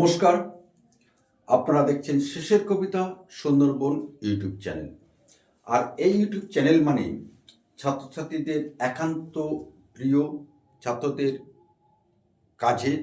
নমস্কার। আপনারা দেখছেন শেষের কবিতা সুন্দরবন ইউটিউব চ্যানেল। আর এই ইউটিউব চ্যানেল মানে ছাত্রছাত্রীদের একান্ত প্রিয়, ছাত্রদের কাজে,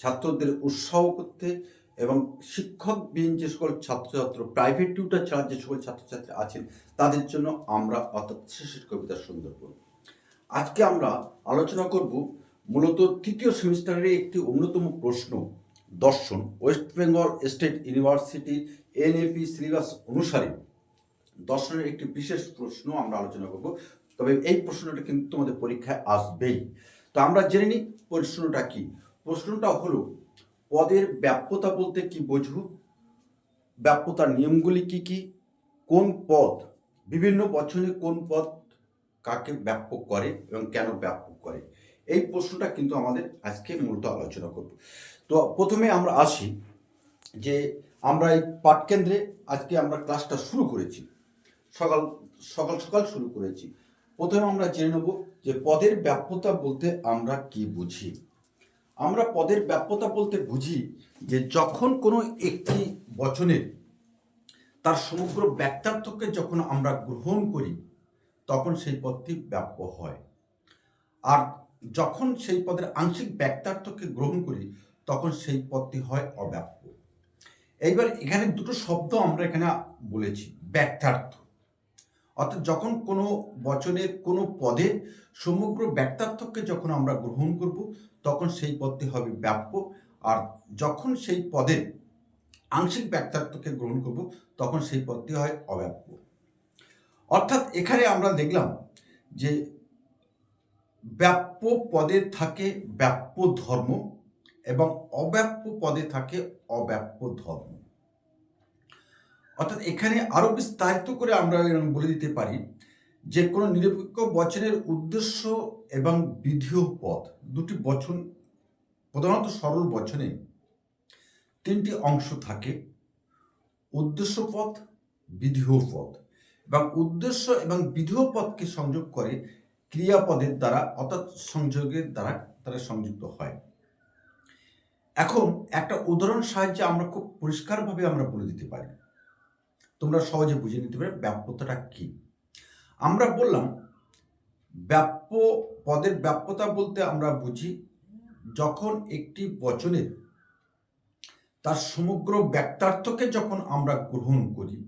ছাত্রদের উৎসাহ করতে এবং শিক্ষকবিহীন যে সকল ছাত্রছাত্র প্রাইভেট টিউটার ছাড়া যে সকল ছাত্রছাত্রী আছেন, তাদের জন্য আমরা অর্থাৎ শেষের কবিতা সুন্দরবন। আজকে আমরা আলোচনা করব মূলত তৃতীয় সেমিস্টারের একটি অন্যতম প্রশ্ন দর্শন, West Bengal State University, NEP syllabus অনুসারে দর্শনের একটি বিশেষ প্রশ্ন আমরা আলোচনা করব। তবে এই প্রশ্নটা কিন্তু তোমাদের পরীক্ষায় আসবেই। তো আমরা জেনে নিই প্রশ্নটা কি? প্রশ্নটা হলো, পদের ব্যাপ্যতা বলতে কি বোঝো? ব্যাপ্যতার নিয়মগুলি কি কি? কোন পদ, বিভিন্ন বচনে কোন পদ কাকে ব্যাপক করে এবং কেন ব্যাপক করে? এই প্রশ্নটা কিন্তু আমাদের আজকে মূলত আলোচনা করব। তো প্রথমে আমরা আসি যে আমরা এই পাঠকেন্দ্রে আজকে আমরা ক্লাসটা শুরু করেছি। সকাল সকাল সকাল শুরু করেছি। প্রথমে আমরা জেনে নেব যে পদের ব্যাপ্যতা বলতে আমরা কি বুঝি? আমরা পদের ব্যাপ্যতা বলতে বুঝি যে যখন কোনো একটি বচনের তার সমগ্র ব্যক্তার্থকে যখন আমরা গ্রহণ করি, তখন সেই পদটি ব্যাপ্য হয়। আর যখন সেই পদের আংশিক ব্যক্তার্থকে গ্রহণ করি, তখন সেই পদটি হয় অব্যাপ্য। এইবার এখানে দুটো শব্দ আমরা এখানে বলেছি, ব্যক্তার্থ। অর্থাৎ যখন কোনো বচনের কোনো পদে সমগ্র ব্যক্তার্থকে যখন আমরা গ্রহণ করব, তখন সেই পদটি হবে ব্যাপ্য। আর যখন সেই পদে আংশিক ব্যক্তার্থকে গ্রহণ করব, তখন সেই পদটি হয় অব্যাপ্য। অর্থাৎ এখানে আমরা দেখলাম যে ব্যাপ্য পদে থাকে ব্যাপ্য ধর্ম এবং অব্যাপ্য পদে থাকে অব্যাপ্য ধর্ম। অর্থাৎ এখানে আরও বিস্তারিত করে আমরা বলে দিতে পারি যে কোনো নিরপেক্ষ বচনের উদ্দেশ্য এবং বিধিও পদ দুটি বচন, প্রধানত সরল বচনে তিনটি অংশ থাকে, উদ্দেশ্য পদ বিধিও পদ এবং উদ্দেশ্য এবং বিধিও পদকে সংযোগ করে ক্রিয়াপদের দ্বারা, অর্থাৎ সংযোগের দ্বারা তারা সংযুক্ত হয়। এখন একটা উদাহরণ সাহায্যে আমরা খুব পরিষ্কারভাবে আমরা বলে দিতে পারি। তোমরা সহজে বুঝে নিতে পারবে ব্যাপ্যতাটা কি। আমরা বললাম, ব্যাপ্য, পদের ব্যাপ্যতা বলতে আমরা বুঝি যখন একটি বচনের তার সমগ্র ব্যক্তার্থকে যখন আমরা গ্রহণ করি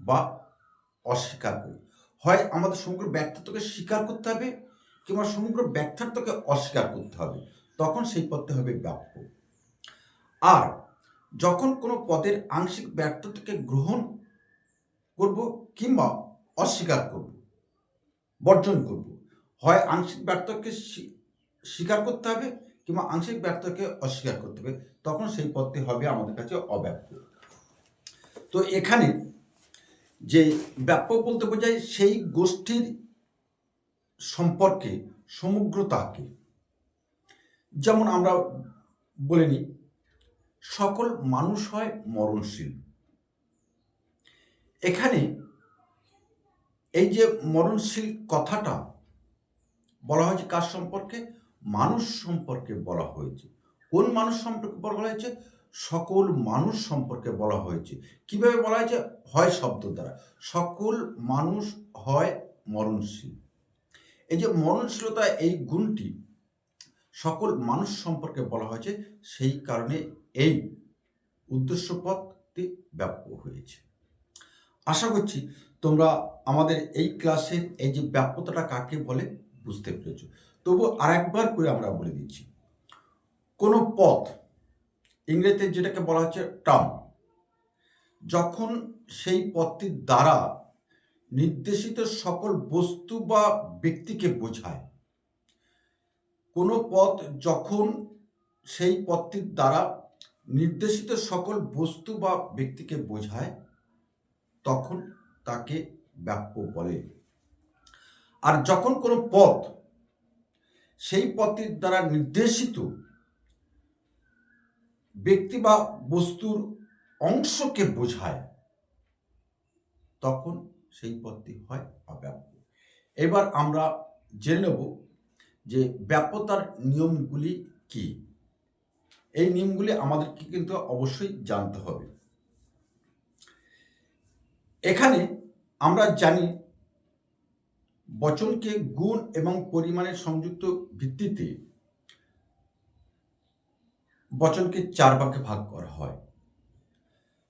বা অস্বীকার করি। হয় আমাদের সমগ্র ব্যক্তার্থকে স্বীকার করতে হবে কিংবা সমগ্র ব্যক্তার্থকে অস্বীকার করতে হবে, তখন সেই পদটি হবে ব্যাপ্য আর যখন কোনো পদের আংশিক ব্যর্থতাকে গ্রহণ করব কিংবা অস্বীকার করব, বর্জন করব, হয় আংশিক ব্যর্থকে স্বীকার করতে হবে কিংবা আংশিক ব্যর্থকে অস্বীকার করতে হবে, তখন সেই পদটি হবে আমাদের কাছে অব্যাপ্য তো এখানে যে ব্যাপক বলতে বোঝায় সেই গোষ্ঠীর সম্পর্কে, সমগ্রতাকে। যেমন আমরা বলে নিই, সকল মানুষ হয় মরণশীল। এখানে এই যে মরণশীল কথাটা বলা হয়েছে কার সম্পর্কে? মানুষ সম্পর্কে বলা হয়েছে। কোন মানুষ সম্পর্কে বলা হয়েছে? সকল মানুষ সম্পর্কে বলা হয়েছে। কীভাবে বলা হয়েছে? হয় শব্দ দ্বারা। সকল মানুষ হয় মরণশীল। এই যে মরণশীলতা, এই গুণটি সকল মানুষ সম্পর্কে বলা হয়েছে, সেই কারণে এই উদ্দেশ্য পথটি ব্যাপ্য হয়েছে। আশা করছি তোমরা আমাদের এই ক্লাসের এই যে ব্যাপ্যতাটা কাকে বলে বুঝতে পেরেছ। তবু আরেকবার করে আমরা বলে দিচ্ছি। কোনো পথ, ইংরেজিতে যেটাকে বলা হচ্ছে টার্ম, যখন সেই পথটির দ্বারা নির্দেশিত সকল বস্তু বা ব্যক্তিকে বোঝায়। কোনো পথ যখন সেই পথটির দ্বারা নির্দেশিত সকল বস্তু বা ব্যক্তিকে বোঝায়, তখন তাকে ব্যাপ্য বলে। আর যখন কোনো পথ সেই পথটির দ্বারা নির্দেশিত ব্যক্তি বা বস্তুর অংশকে বোঝায় তখন সেই পদটি হয় অব্যাপ্য এবার আমরা জেনে নেব যে ব্যাপ্যতার নিয়মগুলি কি। এই নিয়মগুলি আমাদেরকে কিন্তু অবশ্যই জানতে হবে। এখানে আমরা জানি বচনকে গুণ এবং পরিমাণের সংযুক্ত ভিত্তিতে বচনকে চার ভাগে ভাগ করা হয়।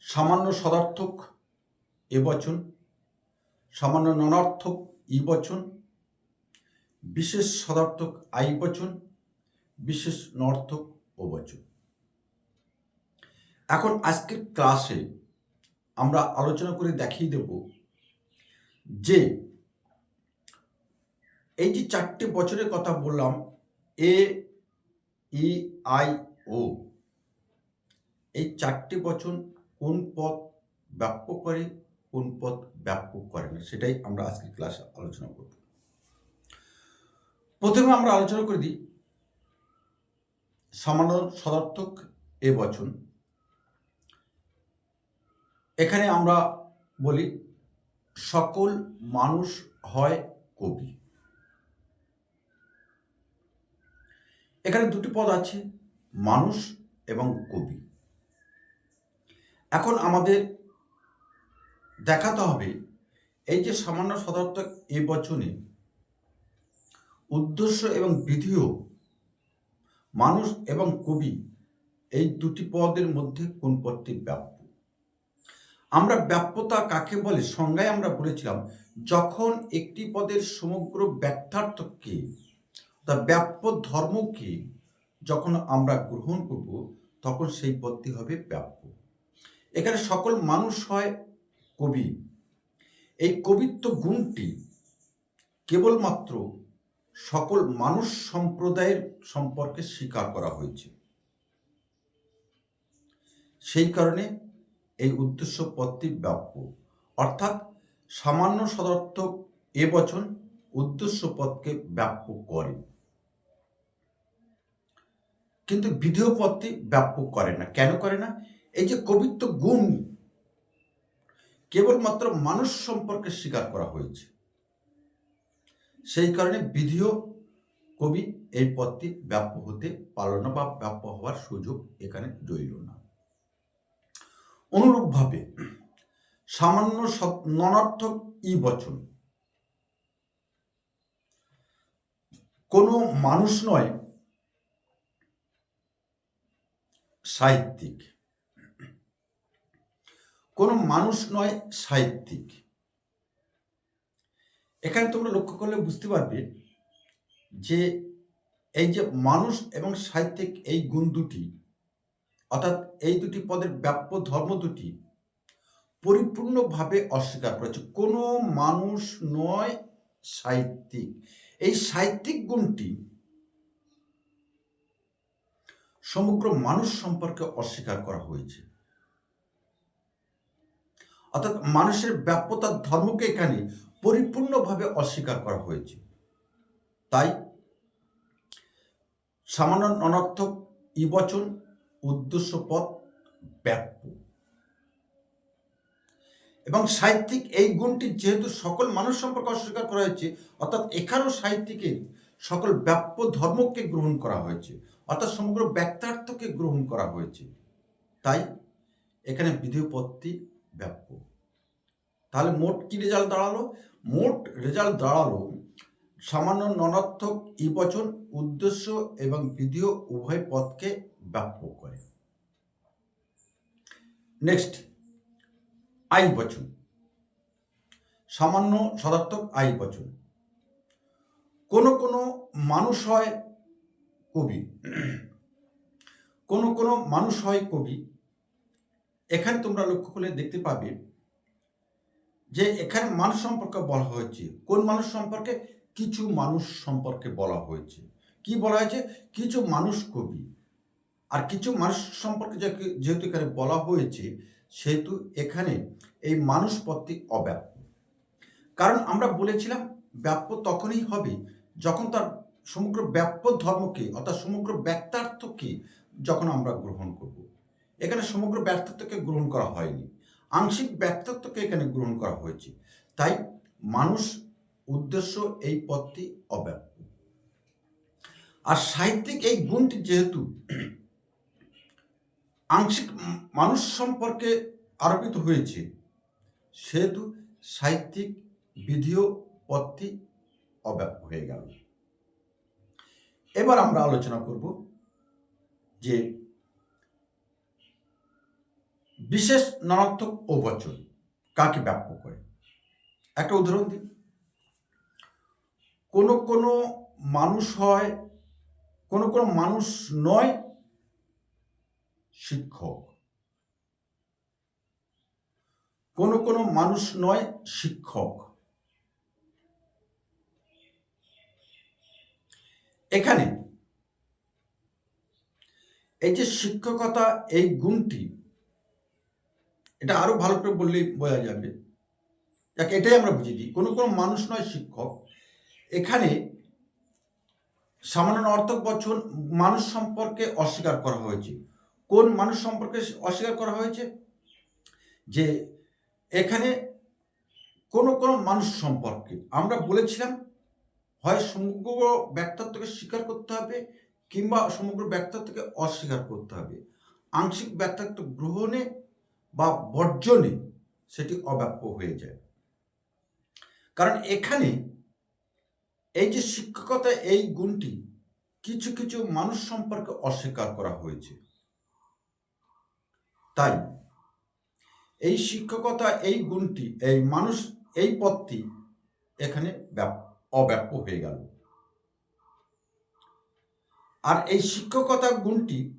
সামান্য সদার্থক এ বচন, সামান্য ননার্থক ই বচন, বিশেষ সদার্থক আই বচন, বিশেষ নর্থক ও বচন। এখন আজকের ক্লাসে আমরা আলোচনা করে দেখিয়ে দেব যে এই যে চারটে বছরের কথা বললাম, এ, ই, আই, ও, এই চারটি বচন কোন পদ ব্যাপক করে কোন পদ ব্যাপক করে না, সেটাই আমরা আজকের ক্লাসে আলোচনা করব। প্রথমে আমরা আলোচনা করে দিই, সামান্য সদার্থক এ বচন। এখানে আমরা বলি, সকল মানুষ হয় কবি। এখানে দুটি পদ আছে, মানুষ এবং কবি। এখন আমাদের দেখাতে হবে। এই যে সামান্য সদার্থক এ বচনে উদ্দেশ্য এবং বিধিও মানুষ এবং কবি এই দুটি পদের মধ্যে কোন পদটি ব্যাপ্য? আমরা ব্যাপ্যতা কাকে বলে? সংজ্ঞায় আমরা বলেছিলাম, যখন একটি পদের সমগ্র ব্যাখ্যার্থকে তা ব্যাপ্য ধর্মকে যখন আমরা গ্রহণ করব, তখন সেই পদটি হবে ব্যাপ্য। এখানে সকল মানুষ হয় কবি। এই কবিত্ব গুণটি কেবলমাত্র সকল মানুষ সম্প্রদায়ের সম্পর্কে স্বীকার করা হয়েছে। সেই কারণে এই উদ্দেশ্য পদটি ব্যাপ্য। অর্থাৎ সামান্য সদর্থক এ বচন উদ্দেশ্য পদকে ব্যাপ্য করে। কিন্তু বিধেয় পদটি ব্যাপ্য করে না। কেন করে না? এই যে কবিত্ব গুণ কেবলমাত্র মানুষ সম্পর্কে স্বীকার করা হয়েছে। সেই কারণে বিধিও কবি এই পদটি ব্যাপ্য হতে পারল না বা ব্যাপ্য হওয়ার সুযোগ এখানে রইল না। অনুরূপভাবে সামান্য ননার্থক ই বচন। কোনো মানুষ নয় সাহিত্যিক। কোনো মানুষ নয় সাহিত্যিক। এখানে তোমরা লক্ষ্য করলে বুঝতে পারবে যে এই যে মানুষ এবং সাহিত্যিক এই গুণ দুটি, অর্থাৎ এই দুটি পদের ব্যাপ্য ধর্ম দুটি পরিপূর্ণভাবে অস্বীকার করেছে। কোনো মানুষ নয় সাহিত্যিক। এই সাহিত্যিক গুণটি সমগ্র মানুষ সম্পর্কে অস্বীকার করা হয়েছে। অর্থাৎ মানুষের ব্যাপ্যতার ধর্মকে এখানে পরিপূর্ণভাবে অস্বীকার করা হয়েছে। তাই সামান্য অনর্থক ইবচন উদ্দেশ্য পথ ব্যাপ্য। এবং সাহিত্যিক এই গুণটি যেহেতু সকল মানুষ সম্পর্কে অস্বীকার করা হয়েছে, অর্থাৎ এখানেও সাহিত্যিকের সকল ব্যাপ্য ধর্মকে গ্রহণ করা হয়েছে, অর্থাৎ সমগ্র ব্যক্তার্থকে গ্রহণ করা হয়েছে। তাই এখানে বিধিপত্তি ব্যাপ্য তাহলে মোট কি রেজাল্ট দাঁড়াল? মোট রেজাল্ট দাঁড়াল সামান্য ননার্থক ই বচন উদ্দেশ্য এবং বিধিও উভয় পদকে ব্যাপ্য করে। নেক্সট আই বচন। সামান্য সদার্থক আই বচন। কোনো কোনো মানুষ হয় কবি। কোনো কোনো মানুষ হয় কবি এখানে তোমরা লক্ষ্য করলে দেখতে পাবে যে এখানে মানুষ সম্পর্কে বলা হয়েছে। কোন মানুষ সম্পর্কে? কিছু মানুষ সম্পর্কে বলা হয়েছে। কি বলা হয়েছে? কিছু মানুষ কবি। আর কিছু মানুষ সম্পর্কে যেহেতু এখানে বলা হয়েছে, সেহেতু এখানে এই মানুষ পদটি অব্যাপ্য কারণ আমরা বলেছিলাম ব্যাপ্য তখনই হবে যখন তার সমগ্র ব্যাপ্য ধর্মকে, অর্থাৎ সমগ্র ব্যক্তার্থকে যখন আমরা গ্রহণ করব। এখানে সমগ্র ব্যর্থত্বকে গ্রহণ করা হয়নি। আংশিক ব্যর্থত্বকে এখানে গ্রহণ করা হয়েছে। তাই মানুষ উদ্দেশ্য এই পথটি অব্যাপ্য আর সাহিত্যিক এই গুণটি যেহেতু আংশিক মানুষ সম্পর্কে আরোপিত হয়েছে, সেহেতু সাহিত্যিক বিধিও পথটি অব্যাপ্ত হয়ে গেল। এবার আমরা আলোচনা করব যে বিশেষ নরাত্মক ও বচন কাকে ব্যাপ্য করে? একটা উদাহরণ দিই। কোনো কোনো মানুষ হয় কোনো কোনো মানুষ নয় শিক্ষক। কোনো কোনো মানুষ নয় শিক্ষক। এখানে এই যে শিক্ষকতা এই গুণটি এটা আরও ভালো করে বললেই বোঝা যাবে। যাকে, এটাই আমরা বুঝে দিই কোনো কোনো মানুষ নয় শিক্ষক। এখানে সামান্য অর্থক বচন মানুষ সম্পর্কে অস্বীকার করা হয়েছে। কোন মানুষ সম্পর্কে অস্বীকার করা হয়েছে? যে এখানে কোনো কোনো মানুষ সম্পর্কে আমরা বলেছিলাম, হয় সমগ্র ব্যক্তিত্বকে স্বীকার করতে হবে কিংবা সমগ্র ব্যক্তিত্বকে অস্বীকার করতে হবে। আংশিক ব্যক্তিত্ব গ্রহণে বা বর্জনে সেটি অব্যাপ্য হয়ে যায়। কারণ এখানে এই যে শিক্ষকতা, এই গুণটি কিছু কিছু মানুষ সম্পর্কে অস্বীকার করা হয়েছে। তাই এই শিক্ষকতা, এই গুণটি, এই মানুষ, এই পথটি এখানে ব্যাপ- অব্যাপ্য হয়ে গেল। আর এই শিক্ষকতা, গুণটি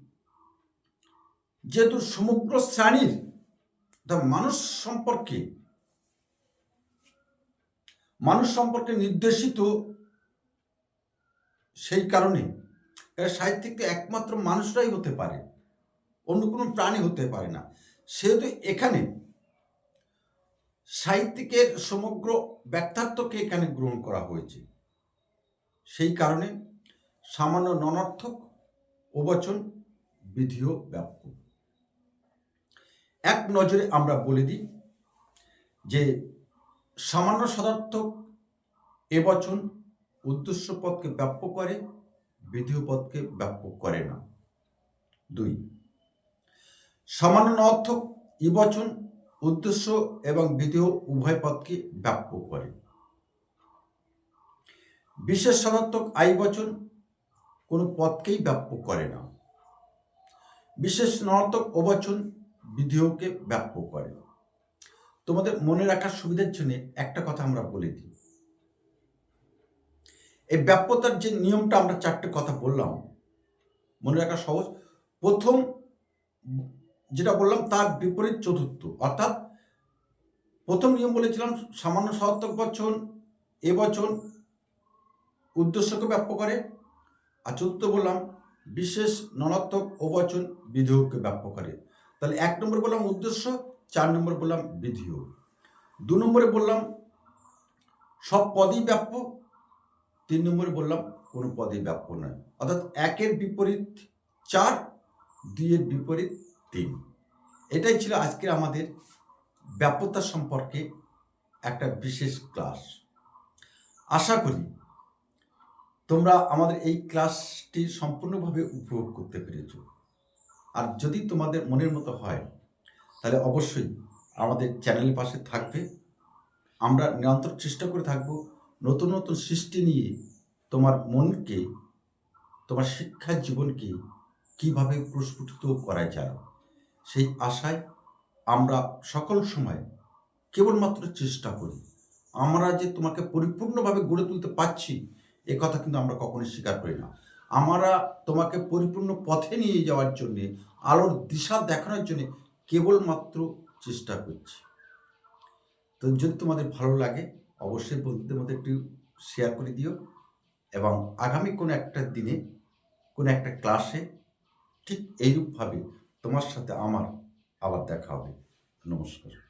যেহেতু সমগ্র শ্রেণির তা মানুষ সম্পর্কে মানুষ সম্পর্কে নির্দেশিত সেই কারণে সাহিত্যিক একমাত্র মানুষরাই হতে পারে, অন্য কোনো প্রাণী হতে পারে না। সেহেতু এখানে সাহিত্যিকের সমগ্র ব্যক্তার্থকে এখানে গ্রহণ করা হয়েছে। সেই কারণে সামান্য ননার্থক ওবচন বিধিও ব্যাপ্য এক নজরে আমরা বলে দিই যে সামান্য সদার্থক এবচন উদ্দেশ্য পদকে ব্যাপ্য করে বিধিও পদকে ব্যাপ্য করে না। দুই, সামান্য অর্থক ইবচন উদ্দেশ্য এবং বিধেয় উভয় পদকে ব্যাপ্য করে। বিশেষ সদার্থক আই বচন কোনো পদকেই ব্যাপ্য করে না। বিশেষ নর্তক অবচন বিধেয়কে ব্যাপ্য করে। তোমাদের মনে রাখার সুবিধার জন্য একটা কথা আমরা বলে দিই। এই ব্যাপ্যতার যে নিয়মটা আমরা চারটে কথা বললাম, মনে রাখা সহজ। প্রথম যেটা বললাম, তার বিপরীত চতুর্থ। অর্থাৎ প্রথম নিয়ম বলেছিলাম, সামান্য সহাত্মক বচন এ বচন উদ্দেশ্যকে ব্যাপ্য করে। আর চতুর্থ বললাম, বিশেষ ননাত্মক অবচন বিধেয়ককে ব্যাপ্য করে। তাহলে এক নম্বর বললাম উদ্দেশ্য, চার নম্বর বললাম বিধিও। দু নম্বরে বললাম সব পদই ব্যাপ্য, তিন নম্বরে বললাম কোনো পদই ব্যাপ্য নয়। অর্থাৎ একের বিপরীত চার, দুইয়ের বিপরীত তিন। এটাই ছিল আজকের আমাদের ব্যাপ্যতা সম্পর্কে একটা বিশেষ ক্লাস। আশা করি তোমরা আমাদের এই ক্লাসটি সম্পূর্ণভাবে উপভোগ করতে পেরেছ। আর যদি তোমাদের মনের মতো হয়, তাহলে অবশ্যই আমাদের চ্যানেলের পাশে থাকবে। আমরা নিরন্তর চেষ্টা করে থাকব নতুন নতুন সৃষ্টি নিয়ে তোমার মনকে, তোমার শিক্ষার জীবনকে কীভাবে প্রস্ফুটিত করা যায়। সেই আশায় আমরা সকল সময় কেবলমাত্র চেষ্টা করি। আমরা যে তোমাকে পরিপূর্ণভাবে গড়ে তুলতে পারছি, এ কথা কিন্তু আমরা কখনোই স্বীকার করি না। আমরা তোমাকে পরিপূর্ণ পথে নিয়ে যাওয়ার জন্যে, আলোর দিশা দেখানোর জন্য কেবলমাত্র চেষ্টা করছি। তো যদি তোমাদের ভালো লাগে, অবশ্যই বন্ধুদের মধ্যে একটু শেয়ার করে দিও এবং আগামী কোনো একটা দিনে, কোনো একটা ক্লাসে ঠিক এইরূপভাবে তোমার সাথে আমার আবার দেখা হবে। নমস্কার।